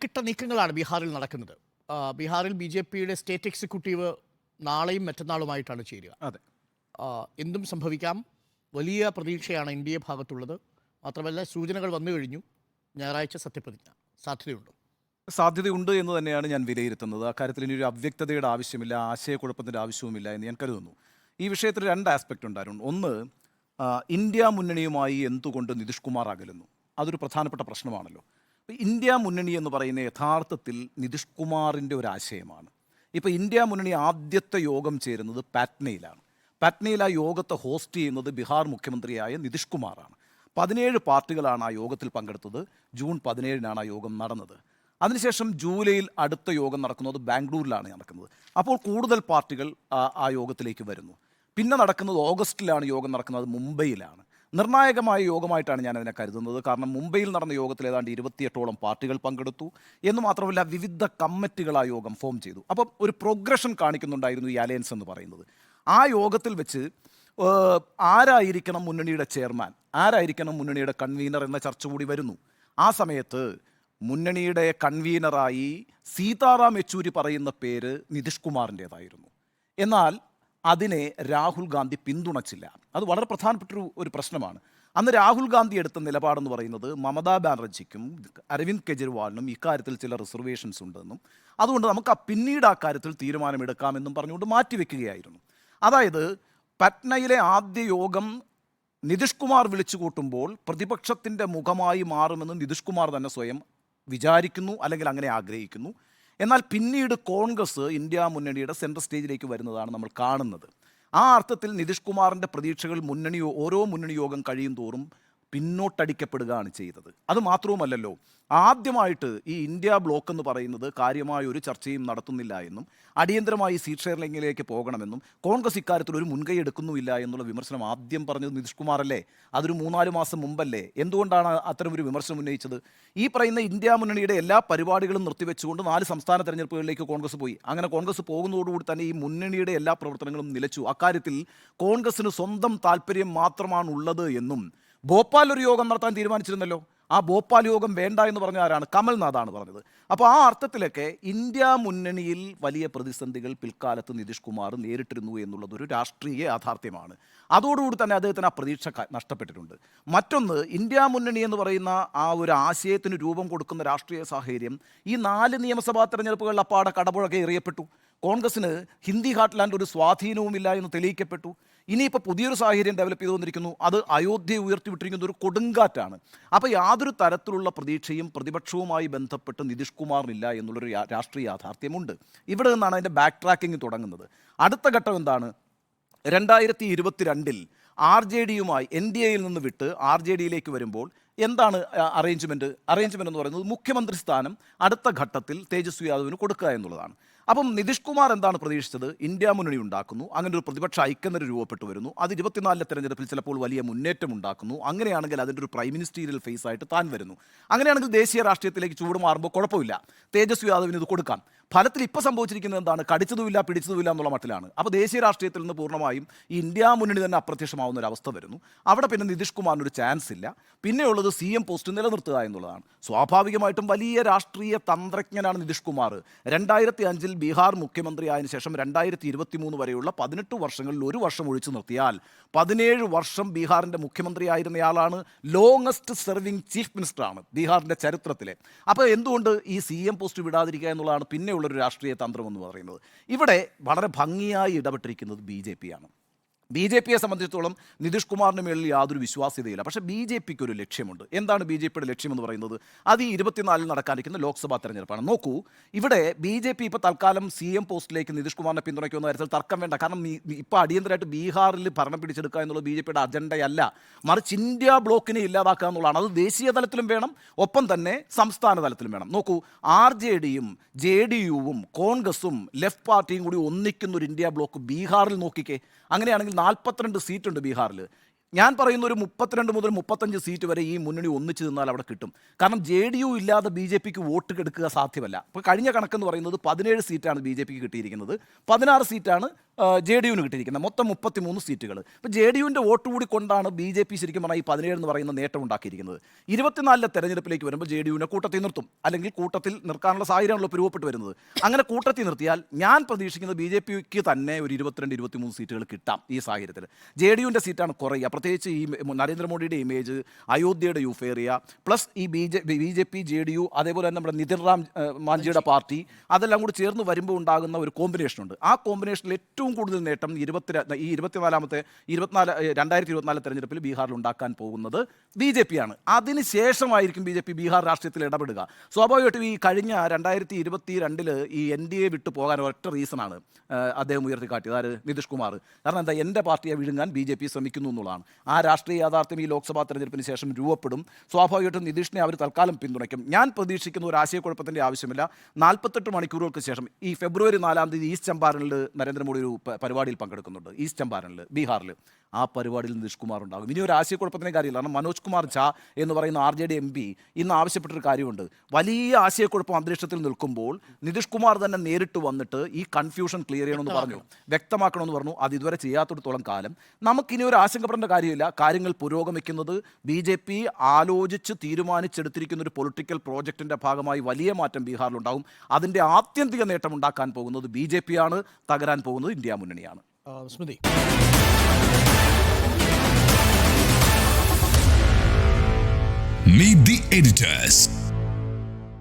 തിരക്കിട്ട നീക്കങ്ങളാണ് ബീഹാറിൽ നടക്കുന്നത്. ബീഹാറിൽ ബി ജെ പിയുടെ സ്റ്റേറ്റ് എക്സിക്യൂട്ടീവ് നാളെയും മറ്റന്നാളുമായിട്ടാണ് ചേരുക. അതെ. എന്തും സംഭവിക്കാം. വലിയ പ്രതീക്ഷയാണ് ഇന്ത്യ ഭാഗത്തുള്ളത്. മാത്രമല്ല സൂചനകൾ വന്നു കഴിഞ്ഞു. ഞായറാഴ്ച സത്യപ്രതിജ്ഞ. സാധ്യതയുണ്ട്? സാധ്യതയുണ്ട് എന്ന് തന്നെയാണ് ഞാൻ വിലയിരുത്തുന്നത്. അക്കാര്യത്തിൽ ഇനി ഒരു അവ്യക്തതയുടെ ആവശ്യമില്ല ആശയക്കുഴപ്പത്തിന്റെ ആവശ്യവുമില്ല എന്ന് ഞാൻ കരുതുന്നു. ഈ വിഷയത്തിൽ രണ്ട് ആസ്പെക്റ്റ് ഉണ്ടായിരുന്നു ഒന്ന് ഇന്ത്യ മുന്നണിയുമായി എന്തുകൊണ്ട് നിതീഷ് കുമാർ അകലുന്നു? അതൊരു പ്രധാനപ്പെട്ട പ്രശ്നമാണല്ലോ. ഇന്ത്യ മുന്നണി എന്ന് പറയുന്ന യഥാർത്ഥത്തിൽ നിതീഷ് കുമാറിന്റെ ഒരു ആശയമാണ്. ഇപ്പോൾ ഇന്ത്യ മുന്നണി ആദ്യത്തെ യോഗം ചേരുന്നത് പാറ്റ്നയിലാണ് പാറ്റ്നയിൽ ആ യോഗത്തെ ഹോസ്റ്റ് ചെയ്യുന്നത് ബീഹാർ മുഖ്യമന്ത്രിയായ നിതീഷ് കുമാറാണ്. പതിനേഴ് പാർട്ടികളാണ് ആ യോഗത്തിൽ പങ്കെടുത്തത്. ജൂൺ പതിനേഴിനാണ് ആ യോഗം നടന്നത്. അതിനുശേഷം ജൂലൈയിൽ അടുത്ത യോഗം നടക്കുന്നത് ബാംഗ്ലൂരിലാണ് നടക്കുന്നത്. അപ്പോൾ കൂടുതൽ പാർട്ടികൾ ആ, യോഗത്തിലേക്ക് വരുന്നു. പിന്നെ നടക്കുന്നത് ഓഗസ്റ്റിലാണ് യോഗം നടക്കുന്നത് മുംബൈയിലാണ്. നിർണായകമായ യോഗമായിട്ടാണ് ഞാൻ അതിനെ കരുതുന്നത്. കാരണം മുംബൈയിൽ നടന്ന യോഗത്തിൽ ഏതാണ്ട് ഇരുപത്തിയെട്ടോളം പാർട്ടികൾ പങ്കെടുത്തു. എന്ന് മാത്രമല്ല വിവിധ കമ്മിറ്റികൾ ആ യോഗം ഫോം ചെയ്തു. അപ്പം ഒരു പ്രോഗ്രഷൻ കാണിക്കുന്നുണ്ടായിരുന്നു ഈ അലയൻസ് എന്ന് പറയുന്നത്. ആ യോഗത്തിൽ വെച്ച് ആരായിരിക്കണം മുന്നണിയുടെ ചെയർമാൻ? ആരായിരിക്കണം മുന്നണിയുടെ കൺവീനർ എന്ന ചർച്ച കൂടി വരുന്നു. ആ സമയത്ത് മുന്നണിയുടെ കൺവീനറായി സീതാറാം യെച്ചൂരി പറയുന്ന പേര് നിതീഷ് കുമാറിന്റേതായിരുന്നു. എന്നാൽ അതിനെ രാഹുൽ ഗാന്ധി പിന്തുണച്ചില്ല. അത് വളരെ പ്രധാനപ്പെട്ട ഒരു പ്രശ്നമാണ്. അന്ന് രാഹുൽ ഗാന്ധി എടുത്ത നിലപാടെന്ന് പറയുന്നത് മമതാ ബാനർജിക്കും അരവിന്ദ് കെജ്രിവാളിനും ഇക്കാര്യത്തിൽ ചില റിസർവേഷൻസ് ഉണ്ടെന്നും അതുകൊണ്ട് നമുക്ക് പിന്നീട് ആ കാര്യത്തിൽ തീരുമാനമെടുക്കാമെന്നും പറഞ്ഞുകൊണ്ട് മാറ്റിവെക്കുകയായിരുന്നു. അതായത് പറ്റ്നയിലെ ആദ്യ യോഗം നിതീഷ് കുമാർ വിളിച്ചു കൂട്ടുമ്പോൾ പ്രതിപക്ഷത്തിന്റെ മുഖമായി മാറുമെന്ന് നിതീഷ് കുമാർ തന്നെ സ്വയം വിചാരിക്കുന്നു അല്ലെങ്കിൽ അങ്ങനെ ആഗ്രഹിക്കുന്നു. എന്നാൽ പിന്നീട് കോൺഗ്രസ് ഇന്ത്യ മുന്നണിയുടെ സെൻട്രൽ സ്റ്റേജിലേക്ക് വരുന്നതാണ് നമ്മൾ കാണുന്നത്. ആ അർത്ഥത്തിൽ നിതീഷ് കുമാറിന്റെ പ്രതീക്ഷകൾ മുന്നണി ഓരോ മുന്നണി യോഗം കഴിയും തോറും പിന്നോട്ടടിക്കപ്പെടുകയാണ് ചെയ്തത്. അത് മാത്രവുമല്ലല്ലോ ആദ്യമായിട്ട് ഈ ഇന്ത്യ ബ്ലോക്ക് എന്ന് പറയുന്നത് കാര്യമായ ഒരു ചർച്ചയും നടത്തുന്നില്ല എന്നും അടിയന്തരമായി സീറ്റ് ഷെയറിംഗിലേക്ക് പോകണമെന്നും കോൺഗ്രസ് ഇക്കാര്യത്തിൽ ഒരു മുൻകൈ എടുക്കുന്നുമില്ല എന്നുള്ള വിമർശനം ആദ്യം പറഞ്ഞത് നിതീഷ് കുമാറല്ലേ അതൊരു മൂന്നാൽ മാസം മുമ്പല്ലേ? എന്തുകൊണ്ടാണ് അത്തരം ഒരു വിമർശനം ഉന്നയിച്ചത്? ഈ പറയുന്ന ഇന്ത്യ മുന്നണിയുടെ എല്ലാ പരിപാടികളും നിർത്തിവെച്ചുകൊണ്ട് നാല് സംസ്ഥാന തെരഞ്ഞെടുപ്പുകളിലേക്ക് കോൺഗ്രസ് പോയി. അങ്ങനെ കോൺഗ്രസ് പോകുന്നതോടുകൂടി തന്നെ ഈ മുന്നണിയുടെ എല്ലാ പ്രവർത്തനങ്ങളും നിലച്ചു. അക്കാര്യത്തിൽ കോൺഗ്രസിന് സ്വന്തം താല്പര്യം മാത്രമാണുള്ളത് എന്നും ഭോപ്പാൽ ഒരു യോഗം നടത്താൻ തീരുമാനിച്ചിരുന്നല്ലോ. ആ ഭോപ്പാൽ യോഗം വേണ്ട എന്ന് പറഞ്ഞ ആരാണ്? കമൽനാഥാണ് പറഞ്ഞത്. അപ്പോൾ ആ അർത്ഥത്തിലൊക്കെ ഇന്ത്യ മുന്നണിയിൽ വലിയ പ്രതിസന്ധികൾ പിൽക്കാലത്ത് നിതീഷ് കുമാർ നേരിട്ടിരുന്നു എന്നുള്ളത് ഒരു രാഷ്ട്രീയ യാഥാർത്ഥ്യമാണ്. അതോടുകൂടി തന്നെ അദ്ദേഹത്തിന് ആ പ്രതീക്ഷ നഷ്ടപ്പെട്ടിട്ടുണ്ട്. മറ്റൊന്ന് ഇന്ത്യ മുന്നണി എന്ന് പറയുന്ന ആ ഒരു ആശയത്തിന് രൂപം കൊടുക്കുന്ന രാഷ്ട്രീയ സാഹചര്യം ഈ നാല് നിയമസഭാ തെരഞ്ഞെടുപ്പുകളിൽ അപ്പാടെ കടപുഴകെ എറിയപ്പെട്ടു. കോൺഗ്രസിന് ഹിന്ദി ഹാട്ട്ലാൻഡ് ഒരു സ്വാധീനവുമില്ല എന്ന് തെളിയിക്കപ്പെട്ടു. ഇനിയിപ്പോൾ പുതിയൊരു സാഹചര്യം ഡെവലപ്പ് ചെയ്തു വന്നിരിക്കുന്നു അത് അയോധ്യയെ ഉയർത്തിവിട്ടിരിക്കുന്ന ഒരു കൊടുങ്കാറ്റാണ്. അപ്പോൾ യാതൊരു തരത്തിലുള്ള പ്രതീക്ഷയും പ്രതിപക്ഷവുമായി ബന്ധപ്പെട്ട് നിതീഷ് കുമാറിനില്ല എന്നുള്ളൊരു രാഷ്ട്രീയ യാഥാർത്ഥ്യമുണ്ട്. ഇവിടെ നിന്നാണ് അതിന്റെ ബാക്ക് ട്രാക്കിംഗ് തുടങ്ങുന്നത്. അടുത്ത ഘട്ടം എന്താണ്? രണ്ടായിരത്തി ഇരുപത്തിരണ്ടിൽ ആർ ജെ ഡിയുമായി എൻ ഡി എയിൽ നിന്ന് വിട്ട് ആർ ജെ ഡിയിലേക്ക് വരുമ്പോൾ എന്താണ് അറേഞ്ച്മെന്റ് അറേഞ്ച്മെന്റ് എന്ന് പറയുന്നത് മുഖ്യമന്ത്രി സ്ഥാനം അടുത്ത ഘട്ടത്തിൽ തേജസ്വി യാദവിന് കൊടുക്കുക എന്നുള്ളതാണ്. അപ്പം നിതീഷ് കുമാർ എന്താണ് പ്രതീക്ഷിച്ചത്? ഇന്ത്യ മുന്നണി ഉണ്ടാക്കുന്നു അങ്ങനെ ഒരു പ്രതിപക്ഷ ഐക്യനിര രൂപപ്പെട്ടു വരുന്നു അത് ഇരുപത്തിനാലിലെ തെരഞ്ഞെടുപ്പിൽ ചിലപ്പോൾ വലിയ മുന്നേറ്റം ഉണ്ടാക്കുന്നു അങ്ങനെയാണെങ്കിൽ അതിന്റെ ഒരു പ്രൈം മിനിസ്റ്റീരിയൽ ഫേസ് ആയിട്ട് താൻ വരുന്നു. അങ്ങനെയാണെങ്കിൽ ദേശീയ രാഷ്ട്രീയത്തിലേക്ക് ചൂട് മാറുമ്പോൾ കുഴപ്പമില്ല. തേജസ്വി യാദവിന് ഇത് കൊടുക്കാം. ഫലത്തിൽ ഇപ്പോൾ സംഭവിച്ചിരിക്കുന്നത് എന്താണ്? കടിച്ചതുമില്ല പിടിച്ചതുമില്ല എന്നുള്ള മട്ടിലാണ്. അപ്പോൾ ദേശീയ രാഷ്ട്രീയത്തിൽ നിന്ന് പൂർണമായും ഇന്ത്യ മുന്നണി തന്നെ അപ്രത്യക്ഷമാവുന്ന ഒരു അവസ്ഥ വരുന്നു. അവിടെ പിന്നെ നിതീഷ് കുമാറിന് ഒരു ചാൻസ് ഇല്ല. പിന്നെയുള്ളത് സി എം പോസ്റ്റ് നിലനിർത്തുക എന്നുള്ളതാണ്. സ്വാഭാവികമായിട്ടും വലിയ രാഷ്ട്രീയ തന്ത്രജ്ഞനാണ് നിതീഷ് കുമാർ. രണ്ടായിരത്തി അഞ്ചിൽ ബീഹാർ മുഖ്യമന്ത്രി ആയതിനു ശേഷം രണ്ടായിരത്തി ഇരുപത്തി മൂന്ന് വരെയുള്ള പതിനെട്ട് വർഷങ്ങളിൽ ഒരു വർഷം ഒഴിച്ചു നിർത്തിയാൽ പതിനേഴ് വർഷം ബീഹാറിന്റെ മുഖ്യമന്ത്രിയായിരുന്നയാളാണ് ലോങ്ങസ്റ്റ് സെർവിങ് ചീഫ് മിനിസ്റ്ററാണ് ബീഹാറിന്റെ ചരിത്രത്തിലെ. അപ്പോൾ എന്തുകൊണ്ട് ഈ സി എം പോസ്റ്റ് വിടാതിരിക്കുക എന്നുള്ളതാണ് പിന്നെയുള്ളൊരു രാഷ്ട്രീയ തന്ത്രം എന്ന് പറയുന്നത്. ഇവിടെ വളരെ ഭംഗിയായി ഇടപെട്ടിരിക്കുന്നത് ബി ജെ പി ആണ്. ബി ജെ പിയെ സംബന്ധിച്ചിടത്തോളം നിതീഷ് കുമാറിന് മേളിൽ യാതൊരു വിശ്വാസ്യതയില്ല. പക്ഷേ ബി ജെ പിക്ക് ഒരു ലക്ഷ്യമുണ്ട്. എന്താണ് ബി ജെ പിയുടെ ലക്ഷ്യമെന്ന് പറയുന്നത്? അത് ഈ ഇരുപത്തിനാലിൽ നടക്കാനിരിക്കുന്ന ലോക്സഭാ തെരഞ്ഞെടുപ്പാണ്. നോക്കൂ ഇവിടെ ബി ജെ പി ഇപ്പോൾ തൽക്കാലം സി എം പോസ്റ്റിലേക്ക് നിതീഷ് കുമാറിനെ പിന്തുണയ്ക്കുന്ന കാര്യത്തിൽ തർക്കം വേണ്ട. കാരണം ഇപ്പോൾ അടിയന്തരമായിട്ട് ബീഹാറിൽ ഭരണം പിടിച്ചെടുക്കുക എന്നുള്ളത് ബി ജെ പിയുടെ അജണ്ടയല്ല. മറിച്ച് ഇന്ത്യ ബ്ലോക്കിനെ ഇല്ലാതാക്കുക എന്നുള്ളതാണ്. അത് ദേശീയ തലത്തിലും വേണം ഒപ്പം തന്നെ സംസ്ഥാന തലത്തിലും വേണം. നോക്കൂ ആർ ജെ ഡിയും ജെ ഡി യുവും കോൺഗ്രസും ലെഫ്റ്റ് പാർട്ടിയും കൂടി ഒന്നിക്കുന്ന ഒരു ഇന്ത്യ ബ്ലോക്ക് ബീഹാറിൽ നോക്കിക്കേ. അങ്ങനെയാണെങ്കിൽ നാൽപ്പത്തിരണ്ട് സീറ്റുണ്ട് ബീഹാറിൽ ഞാൻ പറയുന്ന ഒരു മുപ്പത്തിരണ്ട് മുതൽ മുപ്പത്തഞ്ച് സീറ്റ് വരെ ഈ മുന്നണി ഒന്നിച്ചു നിന്നാൽ അവിടെ കിട്ടും. കാരണം ജെ ഡി യു ഇല്ലാതെ ബി ജെ പിക്ക് വോട്ട് കെടുക്കുക സാധ്യമല്ല. ഇപ്പോൾ കഴിഞ്ഞ കണക്കെന്ന് പറയുന്നത് പതിനേഴ് സീറ്റാണ് ബി ജെ പിക്ക് കിട്ടിയിരിക്കുന്നത്. പതിനാറ് സീറ്റാണ് ജെ ഡി യുവിന് കിട്ടിയിരിക്കുന്നത്. മൊത്തം മുപ്പത്തിമൂന്ന് സീറ്റുകൾ. ഇപ്പോൾ ജെ ഡി യുവിന്റെ വോട്ട് കൂടി കൊണ്ടാണ് ബി ജെ പി ശരിക്കും പറഞ്ഞാൽ ഈ പതിനേഴ് എന്ന് പറയുന്ന നേട്ടം ഉണ്ടാക്കിയിരിക്കുന്നത്. ഇരുപത്തിനാലിലെ തെരഞ്ഞെടുപ്പിലേക്ക് വരുമ്പോൾ ജെ ഡി യുവിനെ കൂട്ടത്തിൽ നിർത്തും. അല്ലെങ്കിൽ കൂട്ടത്തിൽ നിർക്കാനുള്ള സാഹചര്യമാണല്ലോ രൂപപ്പെട്ട് വരുന്നത്. അങ്ങനെ കൂട്ടത്തിൽ നിർത്തിയാൽ ഞാൻ പ്രതീക്ഷിക്കുന്നത് ബി ജെ പിക്ക് തന്നെ ഒരു ഇരുപത്തിരണ്ട് ഇരുപത്തിമൂന്ന് സീറ്റുകൾ കിട്ടാം ഈ സാഹചര്യത്തിൽ. ജെ ഡി യുവിന്റെ സീറ്റാണ് കുറയുക. പ്രത്യേകിച്ച് ഈ നരേന്ദ്രമോദിയുടെ ഇമേജ് അയോധ്യയുടെ യുഫേറിയ പ്ലസ് ഈ B J B J P J D U അതേപോലെ തന്നെ നമ്മുടെ നിതിൻ റാം മാഞ്ചിയുടെ പാർട്ടി അതെല്ലാം കൂടി ചേർന്ന് വരുമ്പോൾ ഉണ്ടാകുന്ന ഒരു കോമ്പിനേഷൻ ഉണ്ട്. ആ കോമ്പിനേഷനിൽ ഏറ്റവും കൂടുതൽ നേട്ടം ഇരുപത്തി ഈ ഇരുപത്തിനാലാമത്തെ ഇരുപത്തിനാല് രണ്ടായിരത്തി ഇരുപത്തിനാല് തെരഞ്ഞെടുപ്പിൽ ബീഹാറിൽ ഉണ്ടാക്കാൻ പോകുന്നത് ബി ജെ പി ആണ്. അതിന് ശേഷമായിരിക്കും ബി ജെ പി ബീഹാർ രാഷ്ട്രീയത്തിൽ ഇടപെടുക. സ്വാഭാവികമായിട്ടും ഈ കഴിഞ്ഞ രണ്ടായിരത്തി ഇരുപത്തി രണ്ടിൽ ഈ എൻ ഡി എ വിട്ടു പോകാൻ ഒറ്റ റീസണാണ് അദ്ദേഹം ഉയർത്തിക്കാട്ടിയത്. ആര്? നിതീഷ് കുമാർ. കാരണം എന്താ? എന്റെ പാർട്ടിയെ വിഴുങ്ങാൻ ബി ജെ പി ശ്രമിക്കുന്നു എന്നുള്ളതാണ്. ആ രാഷ്ട്രീയ യാഥാർത്ഥ്യം ഈ ലോക്സഭാ തെരഞ്ഞെടുപ്പിന് ശേഷം രൂപപ്പെടും. സ്വാഭാവികമായിട്ടും നിതീഷിനെ അവർ തൽക്കാലം പിന്തുണയ്ക്കും. ഞാൻ പ്രതീക്ഷിക്കുന്ന ഒരു ആശയക്കുഴപ്പത്തിന്റെ ആവശ്യമില്ല. നാൽപ്പത്തെട്ട് മണിക്കൂറുകൾക്ക് ശേഷം ഈ ഫെബ്രുവരി നാലാം തീയതി ഈസ്റ്റ് ചമ്പാരനിൽ നരേന്ദ്രമോദി ഒരു പരിപാടിയിൽ പങ്കെടുക്കുന്നുണ്ട്. ഈസ്റ്റ് ചമ്പാരനിൽ ബീഹാറിൽ ആ പരിപാടിയിൽ നിതീഷ് കുമാർ ഉണ്ടാകും ഇനി ഒരു ആശയക്കുഴപ്പത്തിന്റെ കാര്യമില്ല. കാരണം മനോജ് കുമാർ ഝാ എന്ന് പറയുന്ന R J D M P ഇന്ന് ആവശ്യപ്പെട്ടൊരു കാര്യമുണ്ട്. വലിയ ആശയക്കുഴപ്പം അന്തരീക്ഷത്തിൽ നിൽക്കുമ്പോൾ നിതീഷ് കുമാർ തന്നെ നേരിട്ട് വന്നിട്ട് ഈ കൺഫ്യൂഷൻ ക്ലിയർ ചെയ്യണമെന്ന് പറഞ്ഞു. വ്യക്തമാക്കണമെന്ന് പറഞ്ഞു. അത് ഇതുവരെ ചെയ്യാത്തിടത്തോളം കാലം. നമുക്കിനി ഒരു ആശങ്കപ്പെടേണ്ട കാര്യമില്ല. കാര്യങ്ങൾ പുരോഗമിക്കുന്നത് ബി ജെ പി ആലോചിച്ച് തീരുമാനിച്ചെടുത്തിരിക്കുന്ന ഒരു പൊളിറ്റിക്കൽ പ്രോജക്റ്റിന്റെ ഭാഗമായി വലിയ മാറ്റം ബീഹാറിലുണ്ടാകും. അതിന്റെ ആത്യന്തിക നേട്ടം ഉണ്ടാക്കാൻ പോകുന്നത് ബി ജെ പി ആണ് തകരാൻ പോകുന്നത് ഇന്ത്യ മുന്നണിയാണ്. സ്മൃതി. Meet the editors.